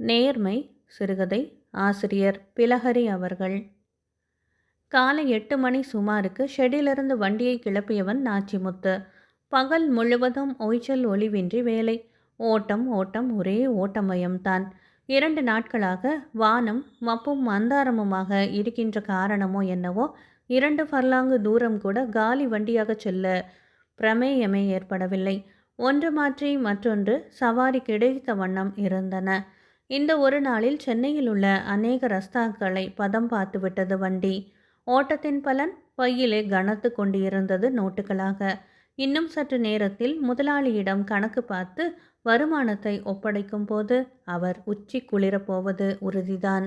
நேர்மை சிறுகதை ஆசிரியர் பிலஹரி அவர்கள். காலை எட்டு மணி சுமாருக்கு ஷெட்டிலிருந்து வண்டியை கிளப்பியவன் நாச்சிமுத்து. பகல் முழுவதும் ஓய்ச்சல் ஒளிவின்றி வேலை. ஓட்டம் ஓட்டம் ஒரே ஓட்டமயம்தான். இரண்டு நாட்களாக வானம் மப்பும் மந்தாரமுமாக இருக்கின்ற காரணமோ என்னவோ இரண்டு ஃபர்லாங்கு தூரம் கூட காலி வண்டியாக செல்ல பிரமேயமே ஏற்படவில்லை. ஒன்று மாற்றி மற்றொன்று சவாரி கிடைத்த வண்ணம் இருந்தன. இந்த ஒரு நாளில் சென்னையில் உள்ள அநேக ரஸ்தாக்களை பதம் பார்த்து விட்டது வண்டி. ஓட்டத்தின் பலன் பையிலே கனத்து கொண்டிருந்தது நோட்டுகளாக. இன்னும் சற்று நேரத்தில் முதலாளியிடம் கணக்கு பார்த்து வருமானத்தை ஒப்படைக்கும் போது அவர் உச்சி குளிரப்போவது உறுதிதான்.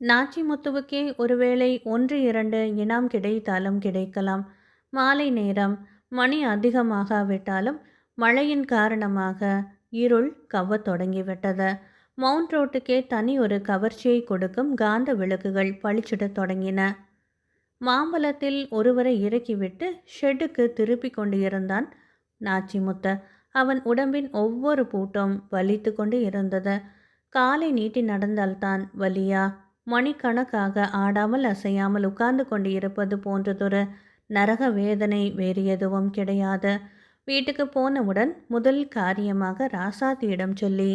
நாச்சிமுத்துவுக்கே ஒருவேளை ஒன்று இரண்டு இனாம் கிடைத்தாலும் கிடைக்கலாம். மாலை நேரம் மணி அதிகமாகாவிட்டாலும் மழையின் காரணமாக இருள் கவ்வத் தொடங்கிவிட்டது. மவுண்ட் ரோட்டுக்கே தனி ஒரு கவர்ச்சியை கொடுக்கும் காந்த விளக்குகள் பளிச்சிடத் தொடங்கின. மாம்பலத்தில் ஒருவரை இறக்கிவிட்டு ஷெட்டுக்கு திருப்பி கொண்டு இருந்தான் நாச்சிமுத்த. அவன் உடம்பின் ஒவ்வொரு பூட்டும் வலித்து கொண்டு இருந்தது. காலை நீட்டி நடந்தால்தான் வலியா? மணிக்கணக்காக ஆடாமல் அசையாமல் உட்கார்ந்து கொண்டு இருப்பது போன்றதொரு நரக வேதனை வேறு எதுவும் கிடையாது. வீட்டுக்கு போனவுடன் முதல் காரியமாக ராசாத்தியிடம் சொல்லி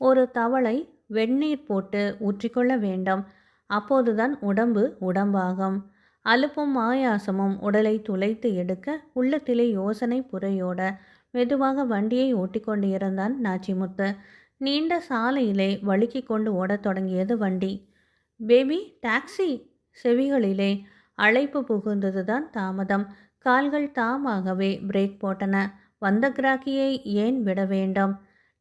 ஒரு தவளை வெந்நீர் போட்டு ஊற்றிக்கொள்ள வேண்டும். அப்போதுதான் உடம்பு உடம்பாகும். அலுப்பும் ஆயாசமும் உடலை துளைத்து எடுக்க உள்ளத்திலே யோசனை புறையோட மெதுவாக வண்டியை ஓட்டிக்கொண்டு இருந்தான் நாச்சிமுத்து. நீண்ட சாலையிலே வழுக்கி கொண்டு ஓடத் தொடங்கியது வண்டி. Baby taxi! செவிகளிலே அழைப்பு புகுந்ததுதான் தாமதம். கால்கள் தாமாகவே பிரேக் போட்டன. வந்த கிராக்கியை ஏன் விட வேண்டும்?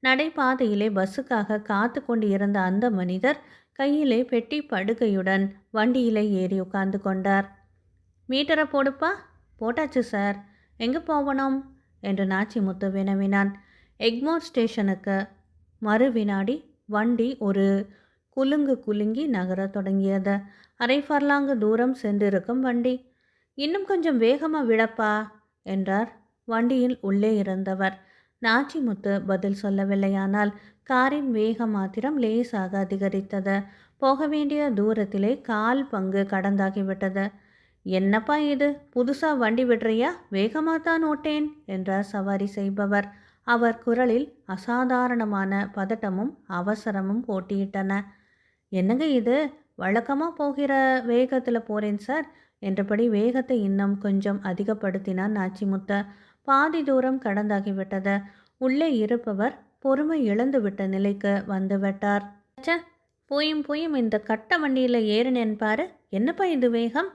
நடைபாதையிலே பஸ்ஸுக்காக காத்து கொண்டு இருந்த அந்த மனிதர் கையிலே பெட்டி படுக்கையுடன் வண்டியிலே ஏறி உட்கார்ந்து கொண்டார். மீட்டரை போடுப்பா. போட்டாச்சு சார். எங்கே போகணும்? என்று நாச்சிமுத்து வினவினான். எக்மோர் ஸ்டேஷனுக்கு மறு வினாடி வண்டி ஒரு குலுங்கு குலுங்கி நகரத் தொடங்கியது. அரை ஃபர்லாங்கு தூரம் சென்றிருக்கும் வண்டி. இன்னும் கொஞ்சம் வேகமாக விடப்பா என்றார். வண்டியில் உள்ளே இருந்தவர். நாச்சிமுத்து பதில் சொல்லவில்லையானால் காரின் வேகம் மாத்திரம் லேசாக அதிகரித்தது. போக வேண்டிய தூரத்திலே கால் பங்கு கடந்தாகிவிட்டது. என்னப்பா இது? புதுசாக வண்டி விடுறியா? வேகமாக தான் ஓட்டேன் என்றார் சவாரி செய்பவர். அவர் குரலில் அசாதாரணமான பதட்டமும் அவசரமும் போட்டியிட்டன. என்னங்க இது? வழக்கமாக போகிற வேகத்தில் போகிறேன் சார் என்றபடி வேகத்தை இன்னும் கொஞ்சம் அதிகப்படுத்தினார் நாச்சிமுத்த பாதி தூரம் கடந்தாகிவிட்டது. உள்ளே இருப்பவர் பொறுமை இழந்துவிட்ட நிலைக்கு வந்துவிட்டார் போயும் போயும் இந்த கட்ட வண்டியில் ஏறினேன் பாரு. என்னப்பா இது வேகம்?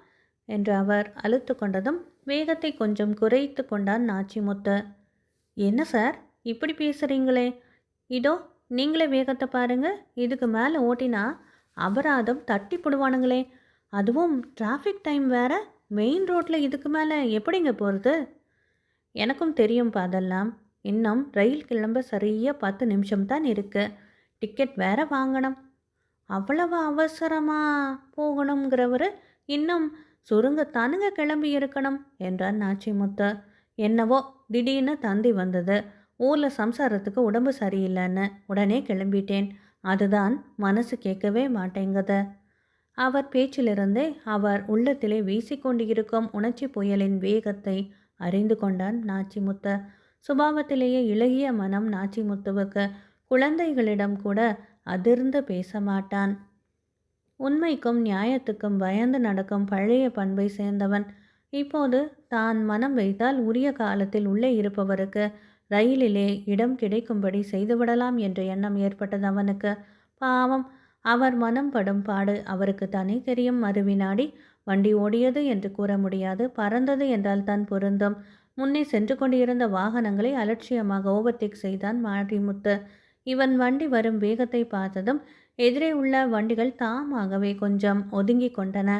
என்று அவர் அழுத்து கொண்டதும் வேகத்தை கொஞ்சம் குறைத்து கொண்டார் நாச்சிமுத்து. என்ன சார்? இப்படி பேசுகிறீங்களே இதோ நீங்களே வேகத்தை பாருங்க. இதுக்கு மேலே ஓட்டினா அபராதம் தட்டி போடுவானுங்களே. அதுவும் டிராஃபிக் டைம் வேற. மெயின் ரோட்டில் இதுக்கு மேலே எப்படிங்க போகிறது எனக்கும் தெரியும்ப்பா அதெல்லாம். இன்னும் ரயில் கிளம்ப சரியாக பத்து நிமிஷம் தான் இருக்கு. டிக்கெட் வேற வாங்கணும். அவ்வளவு அவசரமாக போகணுங்கிறவர் இன்னும் சுருங்கத்தானுங்க கிளம்பி இருக்கணும் என்றார் நாச்சிமுத்து. என்னவோ திடீர்னு தந்தி வந்தது. ஊரில் சம்சாரத்துக்கு உடம்பு சரியில்லைன்னு உடனே கிளம்பிட்டேன். அதுதான் மனசு கேட்கவே மாட்டேங்குது. அவர் பேச்சிலிருந்தே அவர் உள்ளத்திலே வீசிக்கொண்டிருக்கும் உணர்ச்சி புயலின் வேகத்தை அறிந்து கொண்டான் நாச்சிமுத்த. சுபாவத்திலேயே இளகிய மனம் நாச்சிமுத்துவுக்கு குழந்தைகளிடம் கூட அதிர்ந்து பேச மாட்டான். உண்மைக்கும் நியாயத்துக்கும் பயந்து நடக்கும் பழைய பண்பை சேர்ந்தவன். இப்போது தான் மனம் வைத்தால் உரிய காலத்தில் உள்ளே இருப்பவருக்கு ரயிலிலே இடம் கிடைக்கும்படி செய்துவிடலாம் என்ற எண்ணம் ஏற்பட்டது அவனுக்கு. பாவம் அவர் மனம் படும் பாடு அவருக்கு தனி தெரியும். மறுவினாடி வண்டி ஓடியது என்று கூற முடியாது. பறந்தது என்றால் தான் பொருந்தும். முன்னே சென்று கொண்டிருந்த வாகனங்களை அலட்சியமாக ஓவர்டேக் செய்தான் மாரிமுத்து. இவன் வண்டி வரும் வேகத்தை பார்த்ததும் எதிரே உள்ள வண்டிகள் தாமாகவே கொஞ்சம் ஒதுங்கி கொண்டன.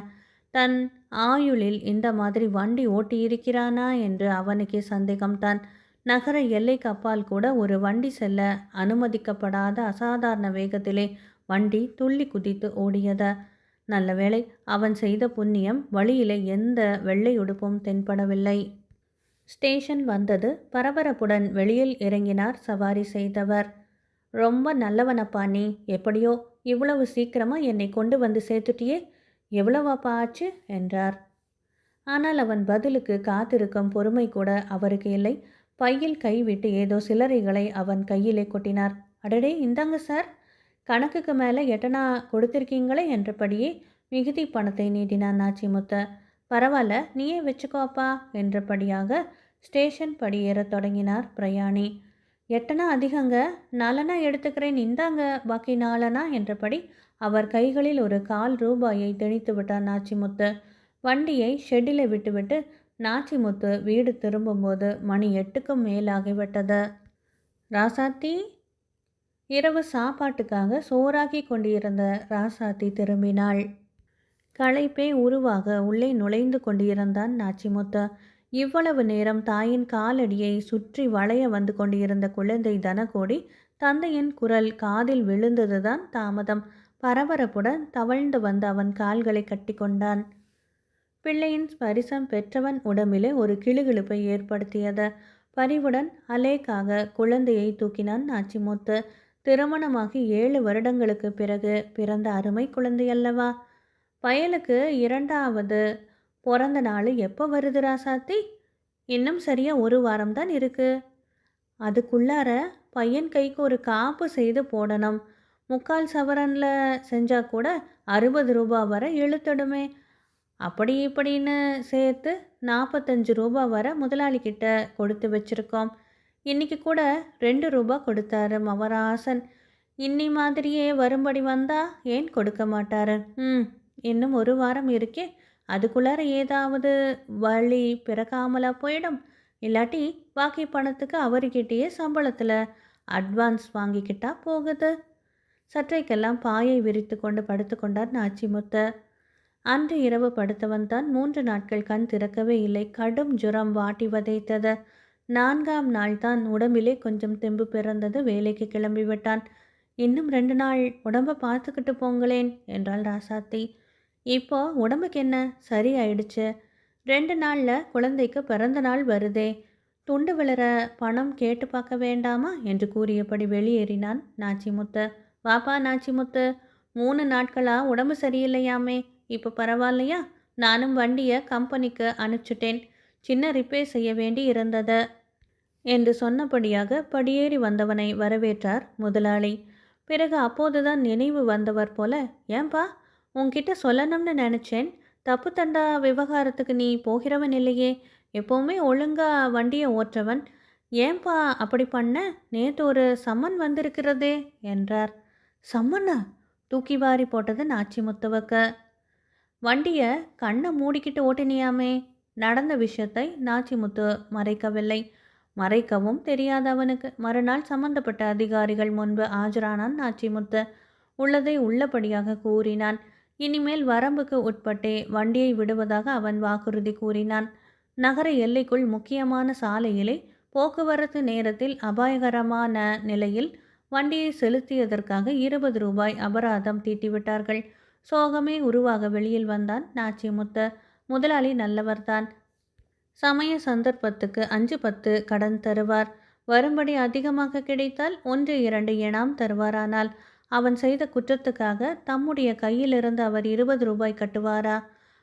தன் ஆயுளில் இந்த மாதிரி வண்டி ஓட்டியிருக்கிறானா என்று அவனுக்கே சந்தேகம்தான் நகர எல்லைக்கு அப்பால் கூட ஒரு வண்டி செல்ல அனுமதிக்கப்படாத அசாதாரண வேகத்திலே வண்டி துள்ளி குதித்து ஓடியது. நல்ல வேளை அவன் செய்த புண்ணியம் வழியிலே எந்த வெள்ளை உடுப்பும் தென்படவில்லை. ஸ்டேஷன் வந்தது. பரபரப்புடன் வெளியில் இறங்கினார் சவாரி செய்தவர். ரொம்ப நல்லவனப்பா நீ. எப்படியோ இவ்வளவு சீக்கிரமாக என்னை கொண்டு வந்து சேர்த்துட்டியே. எவ்வளவாப்பா ஆச்சு? என்றார். ஆனால் அவன் பதிலுக்கு காத்திருக்கும் பொறுமை கூட அவருக்கு இல்லை. பையில் கைவிட்டு ஏதோ சிலரைகளை அவன் கையிலே கொட்டினார். அடடே! இந்தாங்க சார். கணக்குக்கு மேலே எட்டனா கொடுத்திருக்கீங்களே என்றபடியே மிகுதி பணத்தை நீட்டினான் நாச்சிமுத்த. பரவாயில்ல நீயே வச்சுக்கோப்பா என்றபடியாக ஸ்டேஷன் படியேறத் தொடங்கினார் பிரயாணி. எட்டனா அதிகங்க? நாலனா எடுத்துக்கிறேன் இந்தாங்க பாக்கி நாலனா என்றபடி அவர் கைகளில் ஒரு கால் ரூபாயை திணித்து விட்டார் நாச்சிமுத்து. வண்டியை ஷெட்டில் விட்டுவிட்டு நாச்சிமுத்து வீடு திரும்பும்போது மணி எட்டுக்கும் மேலாகிவிட்டது ராசாத்தி? இரவு சாப்பாட்டுக்காக சோறாக்கி கொண்டிருந்த ராசாத்தி திரும்பினாள். களைப்பே உருவாக உள்ளே நுழைந்து கொண்டிருந்தான் நாச்சிமுத்து. இவ்வளவு நேரம் தாயின் காலடியை சுற்றி வளைய வந்து கொண்டிருந்த குழந்தை தனகோடி தந்தையின் குரல் காதில் விழுந்ததுதான் தாமதம். பரபரப்புடன் தவழ்ந்து வந்து அவன் கால்களை கட்டிக்கொண்டான் பிள்ளையின் ஸ்பரிசம் பெற்றவன் உடம்பிலே ஒரு கிளுகிழுப்பை ஏற்படுத்தியது. பரிவுடன் அலேக்காக குழந்தையை தூக்கினான் நாச்சிமுத்து. திருமணமாகி ஏழு வருடங்களுக்கு பிறகு பிறந்த அருமை குழந்தை அல்லவா பயலுக்கு இரண்டாவது பிறந்த நாள் எப்போ வருது ராசாத்தி? இன்னும் சரியா ஒரு வாரம்தான் இருக்கு. அதுக்குள்ளார பையன் கைக்கு ஒரு காப்பு செய்து போடணும். முக்கால் சவரனில் செஞ்சால் கூட அறுபது ரூபா வரை இழுத்துடுமே. அப்படி இப்படின்னு சேர்த்து நாற்பத்தஞ்சு ரூபா வரை முதலாளிக்கிட்ட கொடுத்து வச்சுருக்கோம். இன்றைக்கி கூட ரெண்டு ரூபா கொடுத்தாரு மவராசன் இன்னி மாதிரியே வரும்படி வந்தா ஏன் கொடுக்க மாட்டாரு? ம் இன்னும் ஒரு வாரம் இருக்கே. அதுக்குள்ளார ஏதாவது வழி பிறக்காமலா போயிடும். இல்லாட்டி பாக்கி பணத்துக்கு அவர்கிட்டயே சம்பளத்தில் அட்வான்ஸ் வாங்கிக்கிட்டா போகுது. சற்றைக்கெல்லாம் பாயை விரித்து கொண்டு படுத்துக்கொண்டார் நாச்சிமுத்த. அன்று இரவு படுத்தவன் தான் மூன்று நாட்கள் கண் திறக்கவே இல்லை. கடும் ஜுரம் வாட்டி வதைத்தது. நான்காம் நாள் தான் உடம்பிலே கொஞ்சம் தெம்பு பிறந்தது. வேலைக்கு கிளம்பி விட்டான் இன்னும் ரெண்டு நாள். உடம்பை பார்த்துக்கிட்டு போங்களேன் என்றாள் ராசாத்தி. இப்போ உடம்புக்கு என்ன? சரி ஆயிடுச்சு. ரெண்டு நாளில் குழந்தைக்கு பிறந்த நாள் வருதே. துண்டு விளர பணம் கேட்டு பார்க்க வேண்டாமா? என்று கூறியபடி வெளியேறினான் நாச்சிமுத்து. வாப்பா நாச்சிமுத்து மூணு நாட்களாக உடம்பு சரியில்லையாமே? இப்போ பரவாயில்லையா? நானும் வண்டியை கம்பெனிக்கு அனுப்பிச்சிட்டேன். சின்ன ரிப்பேர் செய்ய வேண்டி இருந்தது. என்று சொன்னபடியாக படியேறி வந்தவனை வரவேற்றார் முதலாளி. பிறகு அப்போதுதான் நினைவு வந்தவர் போல ஏன்பா உன்கிட்ட சொல்லணும்னு நினச்சேன். தப்பு தண்டா விவகாரத்துக்கு நீ போகிறவன் இல்லையே. எப்போவுமே ஒழுங்கா வண்டியை ஓட்டுறவன் ஏன்பா அப்படி பண்ண? நேற்று ஒரு சம்மன் வந்திருக்கிறதே என்றார். சம்மனா? தூக்கி வாரி போட்டது நாச்சி முத்துவக்க. வண்டியை கண்ணை மூடிக்கிட்டு ஓட்டினியாமே. நடந்த விஷயத்தை நாச்சிமுத்து மறைக்கவில்லை. மறைக்கவும் தெரியாது அவனுக்கு மறுநாள் சம்பந்தப்பட்ட அதிகாரிகள் முன்பு ஆஜரானான் நாச்சிமுத்து. உள்ளதை உள்ளபடியாக கூறினான். இனிமேல் வரம்புக்கு உட்பட்டே வண்டியை விடுவதாக அவன் வாக்குறுதி கூறினான். நகர எல்லைக்குள் முக்கியமான சாலையிலே போக்குவரத்து நேரத்தில் அபாயகரமான நிலையில் வண்டியை செலுத்தியதற்காக இருபது ரூபாய் அபராதம் தீட்டிவிட்டார்கள். சோகமே உருவாக வெளியில் வந்தான் நாச்சிமுத்த. முதலாளி நல்லவர்தான். சமய சந்தர்ப்பத்துக்கு அஞ்சு பத்து கடன் தருவார். வரும்படி அதிகமாக கிடைத்தால் ஒன்று இரண்டு எனாம் தருவாரானால் அவன் செய்த குற்றத்துக்காக தம்முடைய கையிலிருந்து அவர் இருபது ரூபாய் கட்டுவாரா?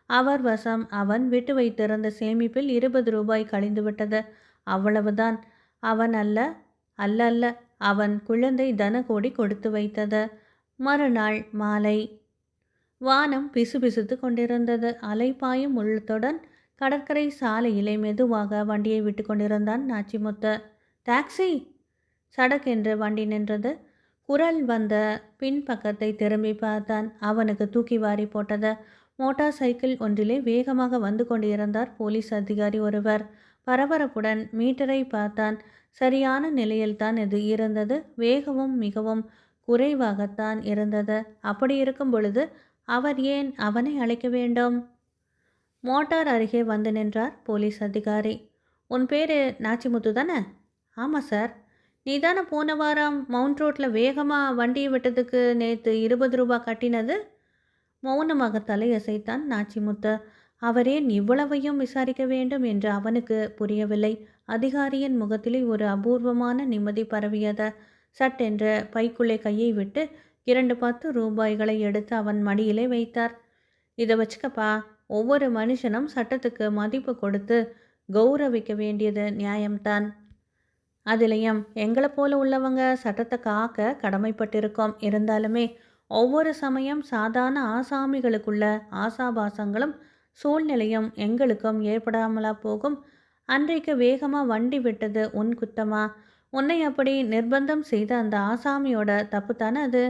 அவர் வசம் அவன் விட்டு வைத்திருந்த சேமிப்பில் இருபது ரூபாய் கழிந்துவிட்டது. அவ்வளவுதான். அவன் அல்ல அல்ல அல்ல அவன் குழந்தை தனகோடி கொடுத்து வைத்தது. மறுநாள் மாலை வானம் பிசுபிசுத்து கொண்டிருந்தது. அலைப்பாயும் உள்ளத்துடன் கடற்கரை சாலையிலே மெதுவாக வண்டியை விட்டு கொண்டிருந்தான் நாச்சிமுத்து. டாக்ஸி! சடக் என்று வண்டி நின்றது. குரல் வந்த பின்பக்கத்தை திரும்பி பார்த்தான். அவனுக்கு தூக்கி வாரி போட்டது. மோட்டார் சைக்கிள் ஒன்றிலே வேகமாக வந்து கொண்டிருந்தார் போலீஸ் அதிகாரி ஒருவர். பரபரப்புடன் மீட்டரை பார்த்தான். சரியான நிலையில்தான் இது இருந்தது. வேகமும் மிகவும் குறைவாகத்தான் இருந்தது. அப்படி இருக்கும் பொழுது அவர் ஏன் அவனை அழைக்க வேண்டும்? மோட்டார் அருகே வந்து நின்றார் போலீஸ் அதிகாரி. உன் பேர் நாச்சிமுத்து தானே? ஆமாம் சார். நீ தானே போன வாரம் மவுண்ட் ரோட்டில் வேகமாக வண்டியை விட்டதுக்கு நேற்று இருபது ரூபா கட்டினது? மௌனமாக தலையசைத்தான் நாச்சிமுத்து. அவரேன் இவ்வளவையும் விசாரிக்க வேண்டும் என்று அவனுக்கு புரியவில்லை. அதிகாரியின் முகத்திலே ஒரு அபூர்வமான நிம்மதி பரவியது. சட்டென்று பைக்குள்ளே கையை விட்டு இரண்டு பத்து ரூபாய்களை எடுத்து அவன் மடியிலே வைத்தார். இதை வச்சுக்கப்பா ஒவ்வொரு மனுஷனும் சட்டத்துக்கு மதிப்பு கொடுத்து கௌரவிக்க வேண்டியது நியாயம்தான். அதுலேயும் எங்களை போல உள்ளவங்க சட்டத்தை காக்க கடமைப்பட்டிருக்கோம். இருந்தாலுமே ஒவ்வொரு சமயம் சாதாரண ஆசாமிகளுக்குள்ள ஆசாபாசங்களும் சூழ்நிலையும் எங்களுக்கும் ஏற்படாமலா போகும். அன்றைக்கு வேகமாக வண்டி விட்டது உன் குத்தமா? உன்னை அப்படி நிர்பந்தம் செய்த அந்த ஆசாமியோட தப்பு தானே அது?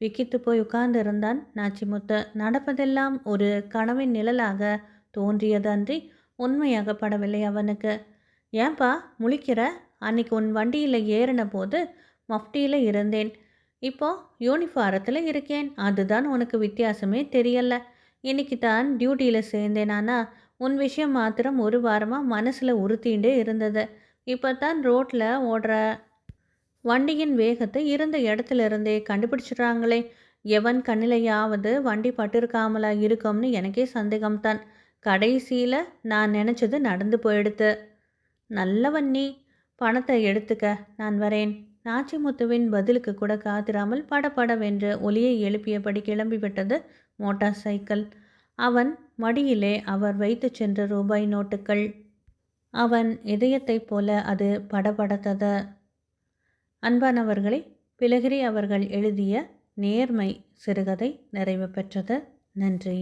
விக்கித்து போய் உட்கார்ந்திருந்தான் நாச்சிமுத்து. நடப்பதெல்லாம் ஒரு கனவின் நிழலாக தோன்றியதன்றி உண்மையாகப்படவில்லை அவனுக்கு. ஏன்பா முழிக்கிற? அன்னைக்கு உன் வண்டியில் ஏறின போது மஃப்டியில் இருந்தேன். இப்போ யூனிஃபாரத்தில் இருக்கேன். அதுதான் உனக்கு வித்தியாசமே தெரியல. இன்னைக்கு தான் டியூட்டியில் சேர்ந்தேன். ஆனால் உன் விஷயம் மாத்திரம் ஒரு வாரமாக மனசில் உறுத்திண்டே இருந்தது. இப்போ தான் ரோட்டில் ஓடுற வண்டியின் வேகத்தை இருந்த இடத்துல இருந்தே கண்டுபிடிச்சிடுறாங்களே. எவன் கண்ணிலையாவது வண்டி பட்டிருக்காமலா இருக்கும்னு எனக்கே சந்தேகம்தான். கடைசியில் நான் நினச்சது நடந்து போயிடுத்து. நல்லவன் நீ. பணத்தை எடுத்துக்க நான் வரேன். நாச்சிமுத்துவின் பதிலுக்கு கூட காத்திராமல் படபடவென்று ஒலியை எழுப்பியபடி கிளம்பிவிட்டது மோட்டார் சைக்கிள். அவன் மடியிலே அவர் வைத்து சென்ற ரூபாய் நோட்டுகள் அவன் இதயத்தைப் போல அது படபடத்தது. அன்பானவர்களை பிலகிரி அவர்கள் எழுதிய நேர்மை சிறுகதை நிறைவு பெற்றது. நன்றி.